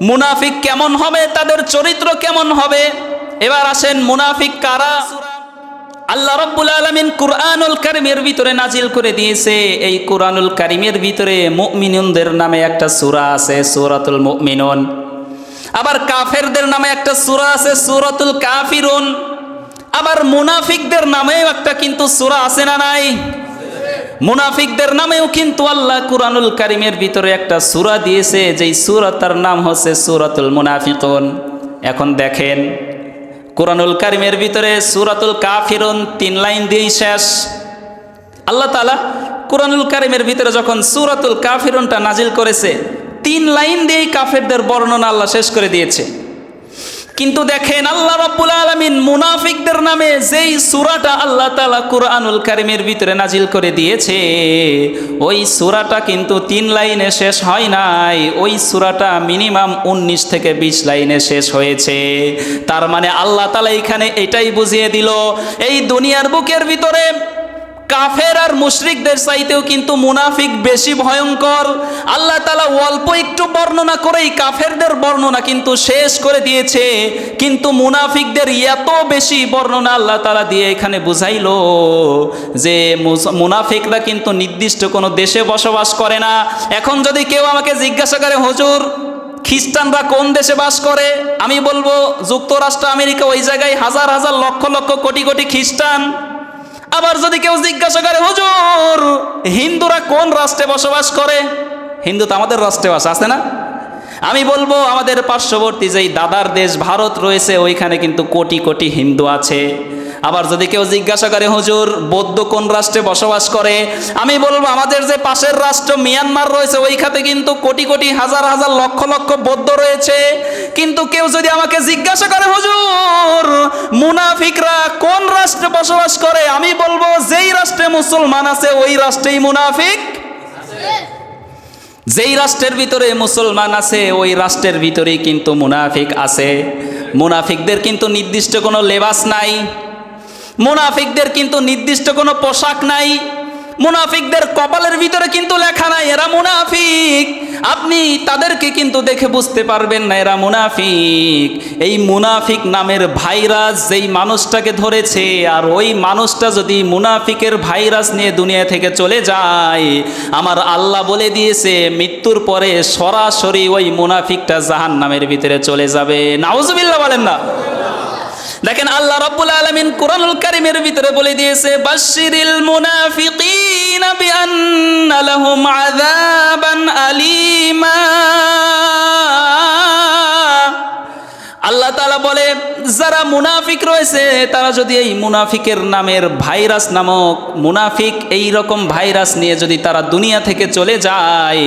মুনাফিক কেমন হবে? তাদের চরিত্র কেমন হবে? এবার আসেন মুনাফিক কারা? আল্লাহ রব্বুল আলমিন কুরআনুল কারিমের ভিতরে নাজিল করে দিয়েছে। এই কুরআনুল কারিমের ভিতরে মুমিনুনদের নামে একটা সূরা আছে, সূরাতুল মুমিনুন। আবার কাফেরদের নামে একটা সূরা আছে, সূরাতুল কাফিরুন। আবার মুনাফিকদের নামেও একটা কিন্তু সূরা আছে না নাই? মুনাফিকদের নামেও কিন্তু আল্লাহ কুরআনুল কারিমের ভিতরে একটা সূরা দিয়েছে, যেই সূরাটার নাম হচ্ছে সূরাতুল মুনাফিকুন। এখন দেখেন, কোরআনুল কারিমের ভিতরে সূরাতুল কাফিরুন তিন লাইন দিয়েই শেষ। আল্লাহ তাআলা কোরআনুল কারিমের ভিতরে যখন সূরাতুল কাফিরুনটা নাজিল করেছে, তিন লাইন দিয়েই কাফেরদের বর্ণনা আল্লাহ শেষ করে দিয়েছে। কিন্তু দেখেন আল্লাহ রাব্বুল আলামিন মুনাফিকদের নামে যেই সূরাটা আল্লাহ তাআলা কুরআনুল কারীমের ভিতরে নাজিল করে দিয়েছে, ওই সূরাটা কিন্তু তিন লাইনে শেষ হয় নাই। ওই সূরাটা মিনিমাম 19 থেকে 20 লাইনে শেষ হয়েছে। তার মানে আল্লাহ তাআলা এখানে এটাই বুঝিয়ে দিল, এই দুনিয়ার বুকের ভিতরে কাফের আর মুশরিকদের চাইতেও কিন্তু মুনাফিক বেশি ভয়ঙ্কর। আল্লাহ তালা অল্প একটু বর্ণনা করেই কাফেরদের বর্ণনা কিন্তু শেষ করে দিয়েছে। কিন্তু মুনাফিকদের এত বেশি বর্ণনা আল্লাহ তালা দিয়ে এখানে বুঝাইল যে মুনাফিকরা কিন্তু নির্দিষ্ট কোনো দেশে বসবাস করে না। এখন যদি কেউ আমাকে জিজ্ঞাসা করে, হুজুর, খ্রিস্টানরা কোন দেশে বাস করে? আমি বলব, যুক্তরাষ্ট্র, আমেরিকা, ওই জায়গায় হাজার হাজার, লক্ষ লক্ষ, কোটি কোটি খ্রিস্টান। আবার যদি কেউ জিজ্ঞাসা করে, হুজুর, হিন্দুরা কোন রাষ্ট্রে বসবাস করে? হিন্দু তো আমাদের রাষ্ট্রে বাস, আছে না? আমি বলব, আমাদের পার্শ্ববর্তী যেই দাদার দেশ ভারত রয়েছে, ওইখানে কিন্তু কোটি কোটি হিন্দু আছে। আবার যদি কেউ জিজ্ঞাসা করে, হুজুর, বৌদ্ধ কোন রাষ্ট্রে বসবাস করে? আমি বলব, আমাদের যে পাশের রাষ্ট্র মিয়ানমার রয়েছে ওইখানে কিন্তু কোটি কোটি, হাজার হাজার, লক্ষ লক্ষ বৌদ্ধ রয়েছে। কিন্তু কেউ যদি আমাকে জিজ্ঞাসা করে, হুজুর, মুনাফিকরা কোন রাষ্ট্রে বসবাস করে? আমি বলব, যেই রাষ্ট্রে মুসলমান আছে, ওই রাষ্ট্রেই মুনাফিক। যেই রাষ্ট্রের ভিতরে মুসলমান আছে, ওই রাষ্ট্রের ভিতরেই কিন্তু মুনাফিক আছে। মুনাফিকদের কিন্তু নির্দিষ্ট কোনো লেবাস নাই। মুনাফিকদের কিন্তু নির্দিষ্ট কোনো পোশাক নাই। মুনাফিকদের কপালের ভিতরে কিন্তু লেখা নাই, এরা মুনাফিক। আপনি তাদেরকে কিন্তু দেখে বুঝতে পারবেন না, এরা মুনাফিক। এই মুনাফিক নামের ভাইরাস যেই মানুষটাকে ধরেছে, আর ওই মানুষটা যদি মুনাফিকের ভাইরাস নিয়ে দুনিয়া থেকে চলে যায়, আমার আল্লাহ বলে দিয়েছে, মৃত্যুর পরে সরাসরি ওই মুনাফিকটা জাহান নামের ভিতরে চলে যাবে। নাউজুবিল্লাহ বলেন না। দেখেন আল্লাহ রাব্বুল আলামিন কোরআনুল কারীমের ভিতরে বলে দিয়েছে, বাশশিরিল মুনাফিকিন বিআন্না লাহুম আযাবান আলিমা। আল্লাহ তাআলা বলে যারা মুনাফিক রয়েছে, তারা যদি এই মুনাফিকের নামের ভাইরাস নামক মুনাফিক এই রকম ভাইরাস নিয়ে যদি তারা দুনিয়া থেকে চলে যায়,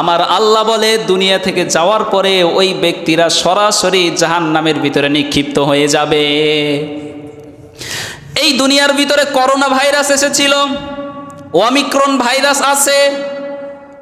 আমার আল্লাহ বলে, দুনিয়া থেকে যাওয়ার পরে ওই ব্যক্তিরা সরাসরি জাহান নামের ভিতরে নিক্ষিপ্ত হয়ে যাবে। এই দুনিয়ার ভিতরে করোনা ভাইরাস এসেছিল ওমিক্রন ভাইরাস আছে,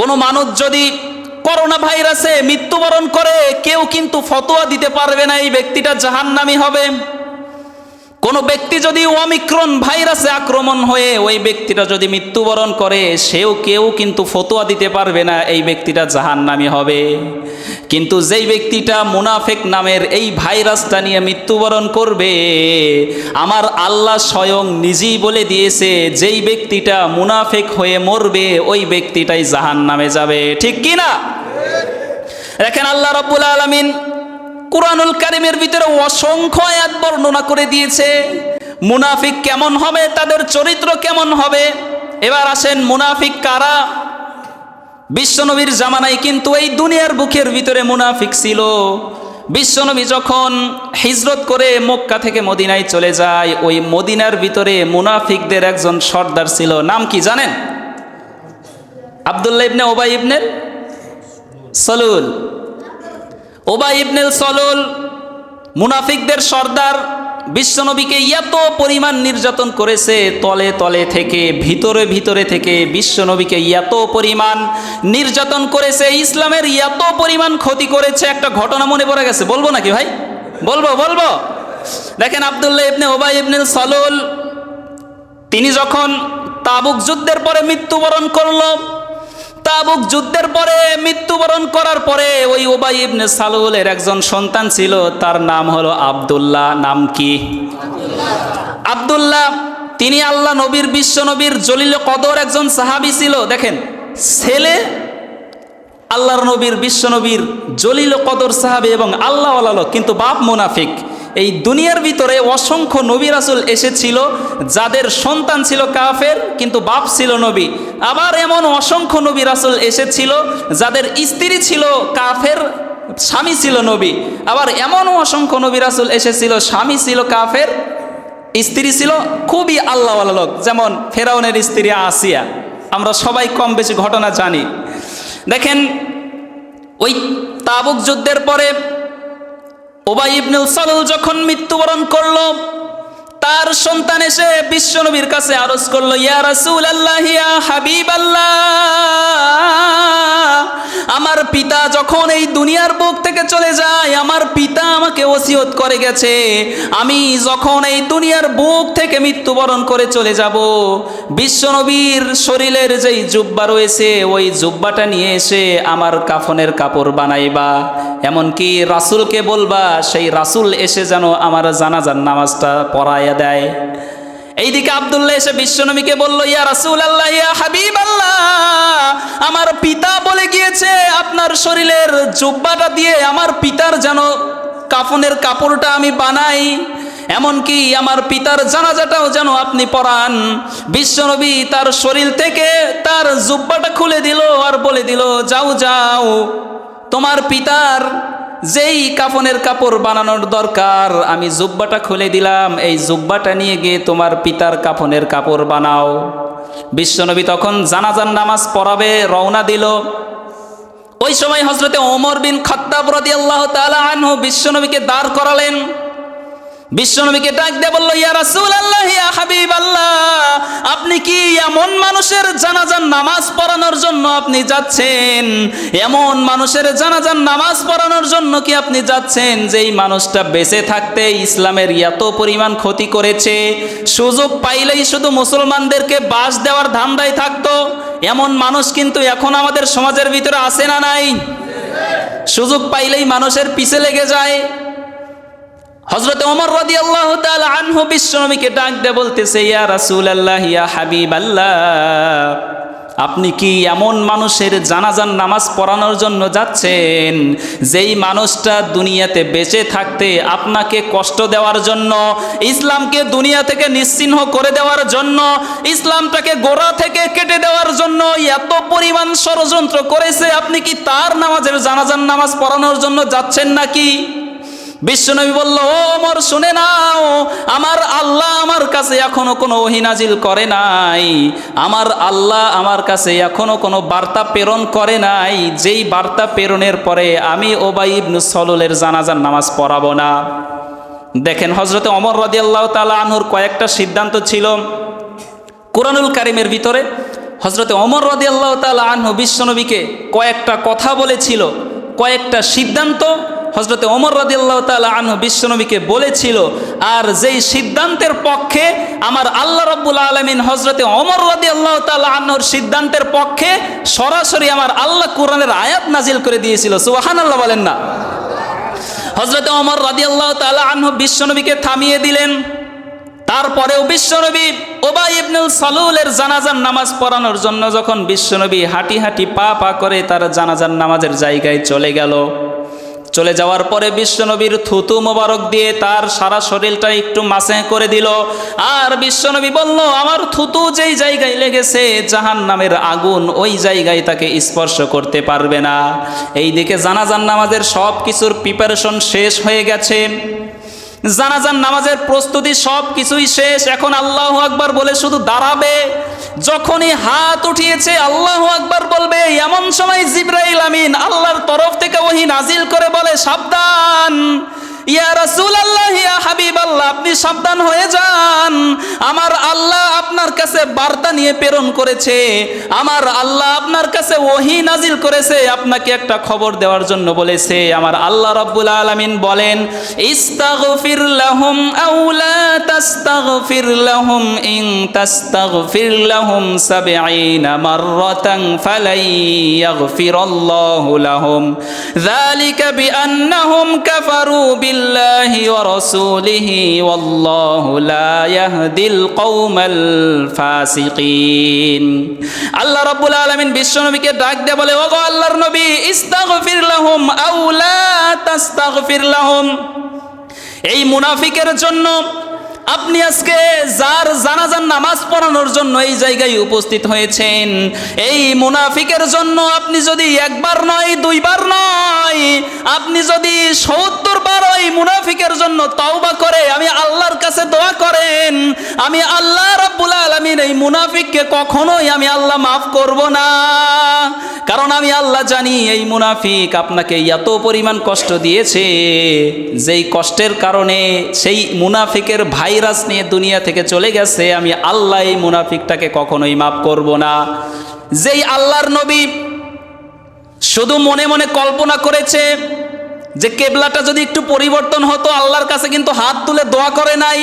কোনো মানুষ যদি করোনা ভাইরাসে মৃত্যুবরণ করে কেউ কিন্তু ফতোয়া দিতে পারবে না এই ব্যক্তিটা জাহান্নামি হবে। কোনো ব্যক্তি যদি ওমিক্রন ভাইরাসে আক্রমণ হয়ে ওই ব্যক্তিটা যদি মৃত্যুবরণ করে, সেও কেউ কিন্তু ফতোয়া দিতে পারবে না, এই ব্যক্তিটা জাহান্নামি হবে। কিন্তু যেই ব্যক্তিটা মুনাফেক নামের এই ভাইরাসটা নিয়ে মৃত্যুবরণ করবে, আমার আল্লাহ স্বয়ং নিজেই বলে দিয়েছে, যেই ব্যক্তিটা মুনাফেক হয়ে মরবে, ওই ব্যক্তিটাই জাহান নামে যাবে। ঠিক কি না দেখেন আল্লাহ রব্বুল আলমিন কুরআনুল কারিমের ভিতরে অসংখ্য আয়াত বর্ণনা করে দিয়েছে। মুনাফিক কেমন হবে? তাদের চরিত্র কেমন হবে? এবার আসেন মুনাফিক কারা? বিশ্বনবীর জামানায় কিন্তু এই দুনিয়ার বুকের ভিতরে মুনাফিক ছিল। বিশ্বনবী যখন হিজরত করে মক্কা থেকে মদিনায় চলে যায়, ওই মদিনার ভিতরে মুনাফিকদের একজন সর্দার ছিল। নাম কি জানেন? আবদুল্লাহ ইবনে ওবাই ইবনের সলুল। ওবাই ইবনেল সলুল, মুনাফিকদের সর্দার, বিশ্বনবীকে এত পরিমাণ নির্যাতন করেছে তলে তলে থেকে, ভিতরে ভিতরে থেকে, বিশ্বনবীকে এত পরিমাণ নির্যাতন করেছে, ইসলামের এত পরিমাণ ক্ষতি করেছে, একটা ঘটনা মনে পড়ে গেছে, বলব নাকি ভাই? বলব বলব। দেখেন আবদুল্লাহ ইবনে ওবাই ইবনুল সলুল, তিনি যখন তাবুক যুদ্ধের পরে মৃত্যুবরণ করল তাবুক যুদ্ধের পরে, মৃত্যুবরণ করার পরে ওই ওবাই ইবনে সালুলের একজন সন্তান ছিল, তার নাম হলো আব্দুল্লাহ। নাম কি? আব্দুল্লাহ, তিনি আল্লাহ নবীর, বিশ্ব নবীর জলিল কদর একজন সাহাবি ছিল। দেখেন, ছেলে আল্লাহর নবীর, বিশ্ব নবীর জলিল কদর সাহাবি এবং আল্লাহ আল্লাহ কিন্তু বাপ মুনাফিক। এই দুনিয়ার ভিতরে অসংখ্য নবী রাসুল এসেছিল, যাদের সন্তান ছিল কাফের, কিন্তু বাপ ছিল নবী। আবার এমন অসংখ্য নবী রাসুল এসেছিল, যাদের স্ত্রী ছিল কাফের, স্বামী ছিল নবী। আবার এমনও অসংখ্য নবী রাসুল এসেছিল, স্বামী ছিল কাফের, স্ত্রী ছিল খুবই আল্লাহ লোক, যেমন ফেরাউনের স্ত্রী আসিয়া। আমরা সবাই কম বেশি ঘটনা জানি। দেখেন, ওই তাবুক যুদ্ধের পরে ওবাই ইবনুল সালুল যখন মৃত্যুবরণ করল, তার সন্তান এসে বিশ্বনবীর কাছে আরজ করল, ইয়া রাসূল আল্লাহ ইয়া হাবিব আল্লাহ আমার পিতা যখন এই দুনিয়ার বুক থেকে চলে যায়, আমার পিতা আমাকে ওসিয়ত করে গেছে, আমি যখন এই দুনিয়ার বুক থেকে মৃত্যুবরণ করে চলে যাব বিশ্বনবীর শরীরের যেই জুব্বা রয়েছে, ওই জুব্বাটা নিয়ে এসে আমার কাফনের কাপড় বানাইবা। এমনকি রাসুলকে বলবা, সেই রাসুল এসে যেন আমার জানাজার নামাজটা পড়াইয়া দেয়। এইদিকে আবদুল্লাহ এসে বিশ্বনবীকে বলল, ইয়া রাসূল আল্লাহ ইয়া হাবিব আল্লাহ আমার পিতা বলে গিয়েছে, আপনার শরীরের জুব্বাটা দিয়ে আমার পিতার যেন কাফনের কাপড়টা আমি বানাই। এমনকি আমার পিতার জানাজাটাও যেন আপনি পড়ান বিশ্বনবী তার শরীর থেকে তার জুব্বাটা খুলে দিল আর বলে দিল, যাও যাও। তোমার পিতার যেই কাফনের কাপড় বানানোর দরকার, আমি জুব্বাটা খুলে দিলাম, এই জুব্বাটা নিয়ে গিয়ে তোমার পিতার কাফনের কাপড় বানাও। বিশ্বনবী তখন জানাজান নামাজ পড়াবে, রওনা দিল। ওই সময় হজরতে ওমর বিন খত্তাব রদি আল্লাহ আনহু বিশ্বনবীকে দাঁড় করালেন। বিশ্বনবীকে ডাক দিয়ে বলল, ইয়া রাসূল আল্লাহ হাবিব জানাজান নামাজ পড়ানোর জন্য আপনি যাচ্ছেন। এমন মানুষের জানাজান নামাজ পড়ানোর জন্য কি আপনি যাচ্ছেন? যেই মানুষটা বেঁচে থাকতে ইসলামের এত পরিমাণ ক্ষতি করেছে, সুযোগ পাইলেই শুধু মুসলমানদেরকে বাস দেওয়ার ধান্দায় থাকতো। এমন মানুষ কিন্তু এখন আমাদের সমাজের ভিতরে আসে না নাই? সুযোগ পাইলেই মানুষের পিছে লেগে যায়। হজরত ওমর রাদি আল্লাহ আনহু বিশ্বনবীকে ডাক দে বলতেছে, ইয়া রাসূল আল্লাহ ইয়া হাবিব আল্লাহ আপনি কি এমন মানুষের জানাজান নামাজ পড়ানোর জন্য যাচ্ছেন? যেই মানুষটা দুনিয়াতে বেঁচে থাকতে আপনাকে কষ্ট দেওয়ার জন্য, ইসলামকে দুনিয়া থেকে নিশ্চিহ্ন করে দেওয়ার জন্য, ইসলামটাকে গোড়া থেকে কেটে দেওয়ার জন্য এত পরিমাণ ষড়যন্ত্র করেছে, আপনি কি তার নামাজের জানাজান নামাজ পড়ানোর জন্য যাচ্ছেন নাকি? বিশ্বনবী বলল, ও ওমর, শুনে নাও, আমার আল্লাহ আমার কাছে এখনও কোনো ওহিনাজিল করে নাই। আমার আল্লাহ আমার কাছে এখনও কোনো বার্তা প্রেরণ করে নাই। যেই বার্তা প্রেরণের পরে আমি ওবাই ইবনু সলুলের জানাজার নামাজ পড়াবো না। দেখেন হজরতে অমর রাজি আল্লাহ তালা আনহুর কয়েকটা সিদ্ধান্ত ছিল কোরআনুল কারিমের ভিতরে। হজরতে অমর রাজি আল্লাহ তালা আনহু বিশ্বনবীকে কয়েকটা কথা বলেছিল, কয়েকটা সিদ্ধান্ত হজরতে ওমর রাদিয়াল্লাহ তালা আনহু বিশ্বনবীকে বলেছিল, আর যেই সিদ্ধান্তের পক্ষে আমার আল্লাহ রব্বুল আলমিন হজরতে ওমর রাদিয়াল্লাহ তালা আনহুর সিদ্ধান্তের পক্ষে সরাসরি আমার আল্লাহ কোরআনের আয়াত নাজিল করে দিয়েছিল। সুবাহান আল্লাহ বলেন না। হজরতে ওমর রাদিয়াল্লাহ তালা আনহু বিশ্বনবীকে থামিয়ে দিলেন। তারপরেও বিশ্বনবী ওবাই ইবনুল সালুলের জানাজার নামাজ পড়ানোর জন্য যখন বিশ্বনবী হাঁটি হাঁটি পা পা করে তার জানাজার নামাজের জায়গায় চলে গেল চলে যাওয়ার পরে বিশ্বনবীর থুতু মোবারক দিয়ে তার সারা শরীরটা একটু মাসে করে দিল। আর বিশ্বনবী বলল, আমার থুতু যেই জায়গায় লেগেছে জাহান নামের আগুন ওই জায়গায় তাকে স্পর্শ করতে পারবে না। এই দিকে জানাজান নামাজের সব কিছুর প্রিপারেশন শেষ হয়ে গেছে। জানাজান নামাজের প্রস্তুতি সব কিছুই শেষ। এখন আল্লাহ আকবার বলে শুধু দাঁড়াবে। যখনই হাত উঠিয়েছে, আল্লাহ আকবার বলবে, এমন সময় জিব্রাইল আমিন আল্লাহর তরফ থেকে ওহি নাজিল করে বলে, সাবধান। ইয়া রাসূল আল্লাহ ইয়া হাবিব আপনি সাবধান হয়ে যান। আমার আল্লাহ আপনার কাছে বার্তা নিয়ে প্রেরণ করেছে। আমার আল্লাহ আপনার কাছে ওহি নাজিল করেছে। আপনাকে একটা খবর দেওয়ার জন্য বলেছে। আমার আল্লাহ রাব্বুল আলামিন বলেন, ইস্তাগফির লাহুম আও লা তাস্তাগফির লাহুম ইন তাস্তাগফির লাহুম 70 মাররাতান ফালাই ইয়াগফিরাল্লাহু লাহুম। যালিকা বিআন্নাহুম কাফারু বিল্লাহি ওয়া রাসূলিহি ওয়াল্লাহু লা ইয়াহদিল কওমাল ফাসিকিন আল্লাহ রাব্বুল আলামিন বিশ্বনবীকে ডাক দিয়ে বলে, ওগো আল্লাহর নবী, ইস্তাগফির লাহুম আও লা তাস্তাগফির লাহুম। এই মুনাফিকের জন্য আপনি আজকে যার জানাজার নামাজ পড়ানোর জন্য এই জায়গায় উপস্থিত হয়েছেন। এই মুনাফিকের জন্য আপনি যদি একবার নয়, দুইবার নয়, আপনি যদি সত্তর ওই মুনাফিকের জন্য তওবা করে, আমি আল্লাহর কাছে দোয়া করেন, আমি আল্লাহ রাব্বুল আলামিন এই মুনাফিককে কখনোই আমি আল্লাহ মাফ করব না। কারণ আমি আল্লাহ জানি এই মুনাফিক আপনাকে এত পরিমাণ কষ্ট দিয়েছে, যেই কষ্টের কারণে সেই মুনাফিকের ভাইরাস নিয়ে দুনিয়া থেকে চলে গেছে, আমি আল্লাহ এই মুনাফিকটাকে কখনোই মাফ করব না। যেই আল্লাহর নবী শুধু মনে মনে কল্পনা করেছে যে কেবলাটা যদি একটু পরিবর্তন হতো, আল্লাহর কাছে কিন্তু হাত তুলে দোয়া করে নাই।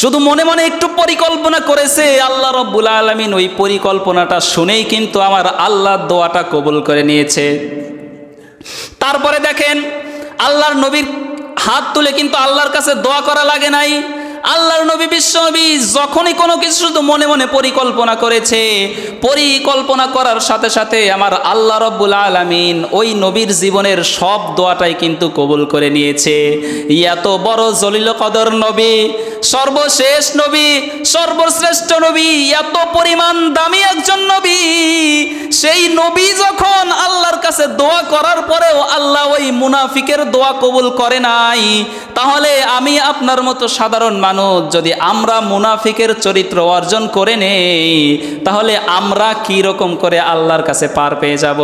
শুধু মনে মনে একটু পরিকল্পনা করেছে, আল্লাহ রব্বুল আলমিন ওই পরিকল্পনাটা শুনেই কিন্তু আমার আল্লাহর দোয়াটা কবুল করে নিয়েছে। তারপরে দেখেন, আল্লাহর নবীর হাত তুলে কিন্তু আল্লাহর কাছে দোয়া করা লাগে নাই। আল্লাহর নবী বিশ্বনবী যখনই কোনো কিছু শুধু মনে মনে পরিকল্পনা করেছে, পরিকল্পনা করার সাথে সাথে আমার আল্লাহ রব্বুল আলামিন ওই নবীর জীবনের সব দোয়াটাই কিন্তু কবুল করে নিয়েছে। এত বড় জলিল কদর নবী, সর্বশেষ নবী, সর্বশ্রেষ্ঠ নবী, এত পরিমাণ দামি একজন নবী, সেই নবী যখন আল্লাহর কাছে দোয়া করার পরেও আল্লাহ ওই মুনাফিকের দোয়া কবুল করে নাই তাহলে আমি আপনার মতো সাধারণ মানুষ, যদি আমরা মুনাফিকের চরিত্র অর্জন করে নেই, তাহলে আমরা কি রকম করে আল্লাহর কাছে পার পেয়ে যাব?